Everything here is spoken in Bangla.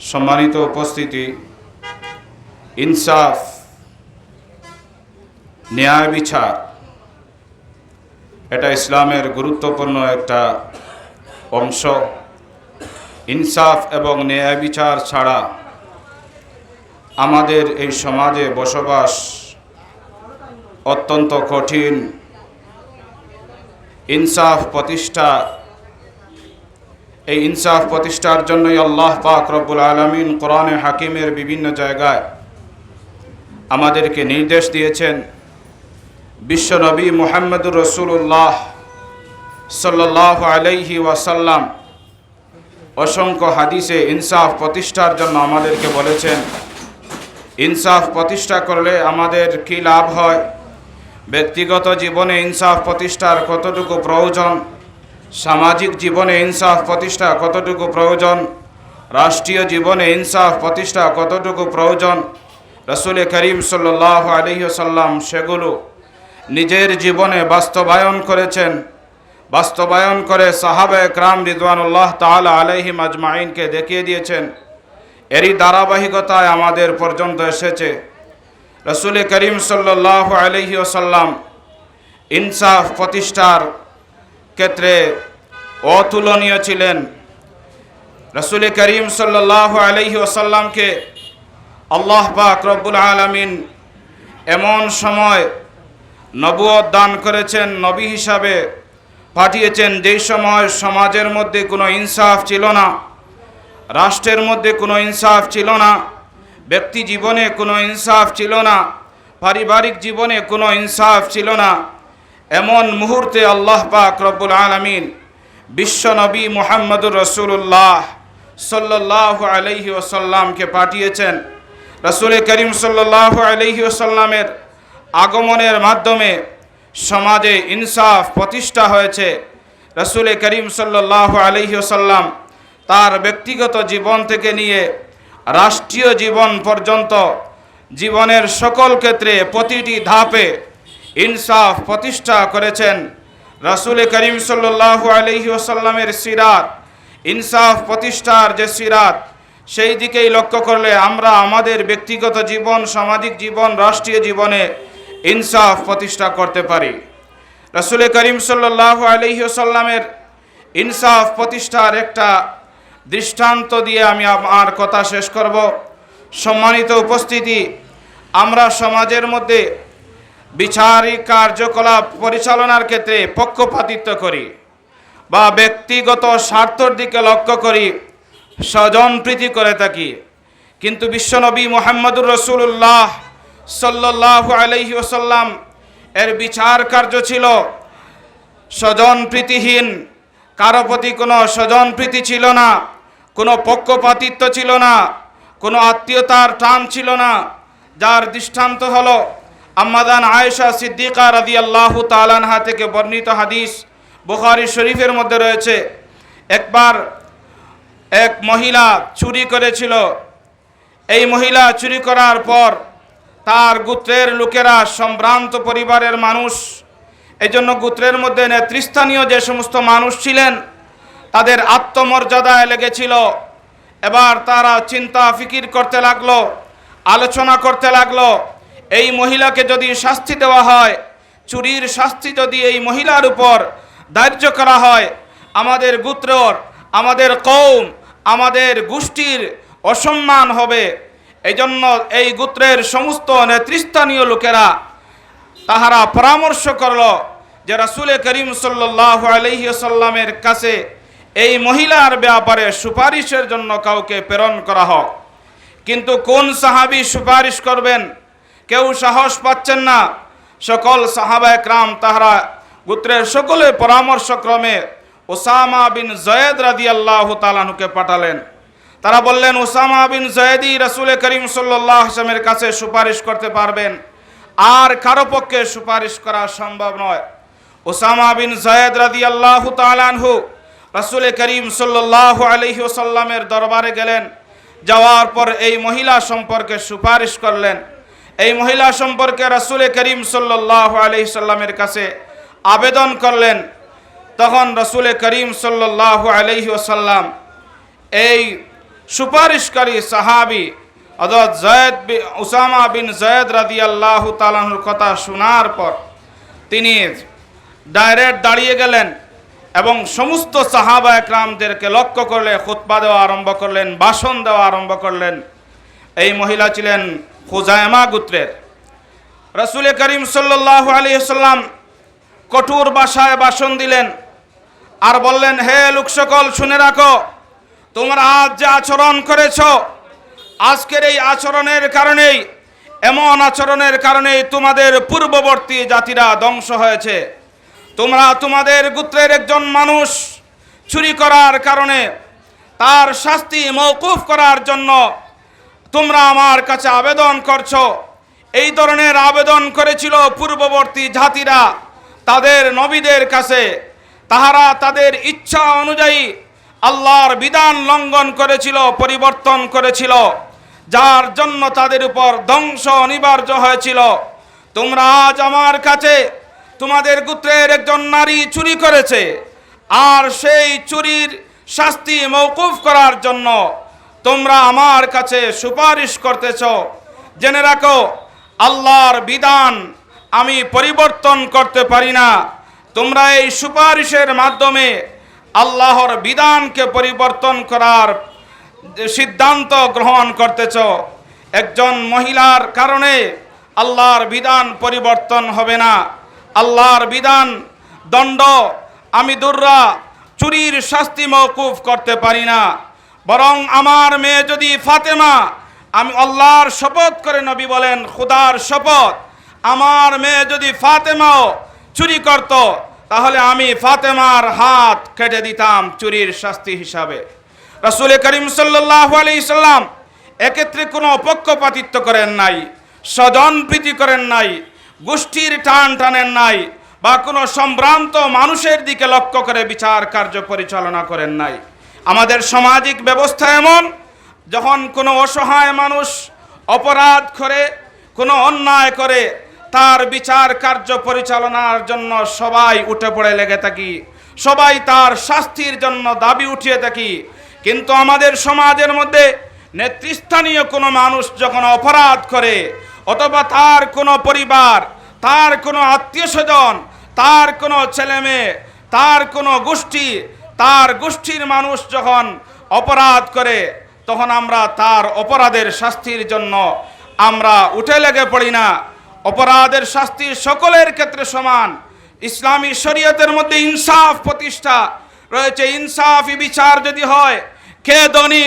সম্মানিত উপস্থিতি, ইনসাফ, ন্যায় বিচার, এটা ইসলামের গুরুত্বপূর্ণ একটা অংশ। ইনসাফ এবং ন্যায় বিচার ছাড়া আমাদের এই সমাজে বসবাস অত্যন্ত কঠিন। ইনসাফ প্রতিষ্ঠা এই ইনসাফ প্রতিষ্ঠার জন্যই আল্লাহ পাক রব্বুল আলমিন কোরআনে হাকিমের বিভিন্ন জায়গায় আমাদেরকে নির্দেশ দিয়েছেন বিশ্বনবী মোহাম্মদুর রসুল্লাহ সাল্লাহ আলাইহি ওয়াসাল্লাম অসংখ্য হাদিসে ইনসাফ প্রতিষ্ঠার জন্য আমাদেরকে বলেছেন, ইনসাফ প্রতিষ্ঠা করলে আমাদের কী লাভ হয়? ব্যক্তিগত জীবনে ইনসাফ প্রতিষ্ঠার কতটুকু প্রয়োজন? সামাজিক জীবনে ইনসাফ প্রতিষ্ঠা কতটুকু প্রয়োজন? রাষ্ট্রীয় জীবনে ইনসাফ প্রতিষ্ঠা কতটুকু প্রয়োজন? রসুল করিম সাল্লাহ আলহিহসাল্লাম সেগুলো নিজের জীবনে বাস্তবায়ন করেছেন। বাস্তবায়ন করে সাহাবে ক্রাম রিদওয়ানুল্লাহ তালা আলহিম আজমাইনকে দেখিয়ে দিয়েছেন, এরই ধারাবাহিকতায় আমাদের পর্যন্ত এসেছে। রসুল করিম সাল্লাহ আলহি ওসাল্লাম ইনসাফ প্রতিষ্ঠার ক্ষেত্রে অতুলনীয় ছিলেন। রসুল করিম সাল্লাহ আলহি ওসাল্লামকে আল্লাহ পাক রব্বুল আলমিন এমন সময় নবুয়ত দান করেছেন, নবী হিসাবে পাঠিয়েছেন, যেই সময় সমাজের মধ্যে কোনো ইনসাফ ছিল না, রাষ্ট্রের মধ্যে কোনো ইনসাফ ছিল না, ব্যক্তি জীবনে কোনো ইনসাফ ছিল না, পারিবারিক জীবনে কোনো ইনসাফ ছিল না এমন মুহূর্তে আল্লাহ পাক রব্বুল আলমিন বিশ্বনবী মোহাম্মদুর রসুল্লাহ সাল্লাহ আলহি ওসাল্লামকে পাঠিয়েছেন। রসুল করিম সাল্লাহ আলহি ওসাল্লামের আগমনের মাধ্যমে সমাজে ইনসাফ প্রতিষ্ঠা হয়েছে। রসুল করিম সাল্লাহ আলহি ওসাল্লাম তার ব্যক্তিগত জীবন থেকে নিয়ে রাষ্ট্রীয় জীবন পর্যন্ত জীবনের সকল ক্ষেত্রে প্রতিটি ধাপে ইনসাফ প্রতিষ্ঠা করেছেন। রাসুল করিম সাল্লাহ আলহি ওসাল্লামের সিরাত, ইনসাফ প্রতিষ্ঠার যে সিরাত, সেই দিকেই লক্ষ্য করলে আমরা আমাদের ব্যক্তিগত জীবন, সামাজিক জীবন, রাষ্ট্রীয় জীবনে ইনসাফ প্রতিষ্ঠা করতে পারি। রাসুল করিম সাল্লাহ আলহি ওসাল্লামের ইনসাফ প্রতিষ্ঠার একটা দৃষ্টান্ত দিয়ে আমি আমার কথা শেষ করব। সম্মানিত উপস্থিতি, আমরা সমাজের মধ্যে বিচারিক কার্যকলাপ পরিচালনার ক্ষেত্রে পক্ষপাতিত্ব করি বা ব্যক্তিগত স্বার্থর দিকে লক্ষ্য করি, স্বজন প্রীতি করে থাকি। কিন্তু বিশ্বনবী মোহাম্মদুর রসুল্লাহ সাল্লাহ আলহি ওসাল্লাম এর বিচার কার্য ছিল স্বজন প্রীতিহীন, কারও প্রতি কোনো স্বজন প্রীতি ছিল না, কোনো পক্ষপাতিত্ব ছিল না, কোনো আত্মীয়তার টান ছিল না, যার দৃষ্টান্ত হলো আম্মাদান আয়েশা সিদ্দিকা রাদি আল্লাহ তালানহা থেকে বর্ণিত হাদিস বুখারি শরীফের মধ্যে রয়েছে। একবার এক মহিলা চুরি করেছিল। এই মহিলা চুরি করার পর তার গোত্রের লোকেরা সম্ভ্রান্ত পরিবারের মানুষ এই জন্য গোত্রের মধ্যে নেতৃস্থানীয় যে সমস্ত মানুষ ছিলেন, তাদের আত্মমর্যাদায় লেগেছিল। এবার তারা চিন্তা ফিকির করতে লাগল, আলোচনা করতে লাগল। এই মহিলাকে যদি শাস্তি দেওয়া হয়, চুরির শাস্তি যদি এই মহিলার উপর ধার্য করা হয়, আমাদের গোত্রর, আমাদের কৌম আমাদের গোষ্ঠীর অসম্মান হবে। এই জন্য এই গোত্রের সমস্ত নেতৃস্থানীয় লোকেরা তাহারা পরামর্শ করল যে রাসুল করিম সাল্লাহ আলহিসাল্লামের কাছে এই মহিলার ব্যাপারে সুপারিশের জন্য কাউকে প্রেরণ করা হোক। কিন্তু কোন সাহাবি সুপারিশ করবেন? কেউ সাহস পাচ্ছেন না। সকল সাহাবায় ক্রাম তাহারা গোত্রের সকলে পরামর্শক্রমে ওসামা বিন জয়েদ রাদি আল্লাহ তালানুকে পাঠালেন। তারা বললেন, ওসামা বিন জয়েদি রসুল করিম সাল্লাহ আসলামের কাছে সুপারিশ করতে পারবেন। আর কারও পক্ষে সুপারিশ করা সম্ভব নয়। ওসামা বিন জয়েদ রাদি আল্লাহ তালানহু রসুল করিম সাল্লাহ আলহি ওসাল্লামের দরবারে গেলেন। যাওয়ার পর এই মহিলা সম্পর্কে সুপারিশ করলেন। এই মহিলা সম্পর্কে রসুল করিম সাল্লাহ আলহি সাল্লামের কাছে আবেদন করলেন। তখন রসুল করিম সাল্লাহ আলহি ওসাল্লাম এই সুপারিশকারী সাহাবি অর্থাৎ জয়দ উসামা বিন জয়দ রাদি আল্লাহ তালাহুর কথা শোনার পর তিনি ডাইরেক্ট দাঁড়িয়ে গেলেন এবং সমস্ত সাহাবা একরামদেরকে লক্ষ্য করলে খুতবা দেওয়া আরম্ভ করলেন, ভাষণ দেওয়া আরম্ভ করলেন। এই মহিলা ছিলেন হুজায়মা গুত্রের। রসুল করিম সাল্লাহ আলী সাল্লাম কঠোর বাসায় ভাষণ দিলেন আর বললেন, হে লোক সকল, শুনে রাখো, তোমরা আজ যে আচরণ করেছ, আজকের এই আচরণের কারণেই, এমন আচরণের কারণেই তোমাদের পূর্ববর্তী জাতিরা ধ্বংস হয়েছে। তোমরা তোমাদের গোত্রের একজন মানুষ চুরি করার কারণে তার শাস্তি মৌকুফ করার জন্য তোমরা আমার কাছে আবেদন করছ। এই ধরনের আবেদন করেছিল পূর্ববর্তী জাতিরা তাদের নবীদের কাছে। তাহারা তাদের ইচ্ছা অনুযায়ী আল্লাহর বিধান লঙ্ঘন করেছিল, পরিবর্তন করেছিল, যার জন্য তাদের উপর ধ্বংস অনিবার্য হয়েছিল। তোমরা আজ আমার কাছে তোমাদের গোত্রের একজন নারী চুরি করেছে, আর সেই চুরির শাস্তি মৌকুফ করার জন্য তোমরা আমার কাছে সুপারিশ করতেছ। জেনে রাখো, আল্লাহর বিধান আমি পরিবর্তন করতে পারি না। তোমরা এই সুপারিশের মাধ্যমে আল্লাহর বিধানকে পরিবর্তন করার সিদ্ধান্ত গ্রহণ করতেছ। একজন মহিলার কারণে আল্লাহর বিধান পরিবর্তন হবে না। আল্লাহর বিধান দণ্ড, আমি দুর্রা, চুরির শাস্তি মৌকুফ করতে পারি না। বরং আমার মেয়ে যদি ফাতেমা, আমি আল্লাহর শপথ করে নবী বলেন, খুদার শপথ। আমার মেয়ে যদি ফাতেমাও চুরি করত, তাহলে আমি ফাতেমার হাত কেটে দিতাম চুরির শাস্তি হিসাবে। রাসুল করিম সাল্লাহ আলি সাল্লাম এক্ষেত্রে কোনো পক্ষপাতিত্ব করেন নাই স্বজন প্রীতি করেন নাই, গোষ্ঠীর টান টানেন নাই, বা কোনো সম্ভ্রান্ত মানুষের দিকে লক্ষ্য করে বিচার কার্য পরিচালনা করেন নাই। আমাদের সামাজিক ব্যবস্থা এমন, যখন কোনো অসহায় মানুষ অপরাধ করে, কোনো অন্যায় করে, তার বিচার কার্য পরিচালনার জন্য সবাই উঠে পড়ে লেগে থাকি, সবাই তার শাস্তির জন্য দাবি উঠিয়ে থাকি। কিন্তু আমাদের সমাজের মধ্যে নেতৃস্থানীয় কোনো মানুষ যখন অপরাধ করে, অথবা তার কোনো পরিবার, তার কোনো আত্মীয় স্বজন, তার কোনো ছেলেমেয়ে, তার কোনো গোষ্ঠী তার গোষ্ঠীর মানুষ যখন অপরাধ করে, তখন আমরা তার অপরাধের শাস্তির জন্য আমরা উঠে লেগে পড়ি না। অপরাধের শাস্তি সকলের ক্ষেত্রে সমান। ইসলামী শরীয়তের মধ্যে ইনসাফ প্রতিষ্ঠা রয়েছে। ইনসাফি বিচার যদি হয়, কে ধনী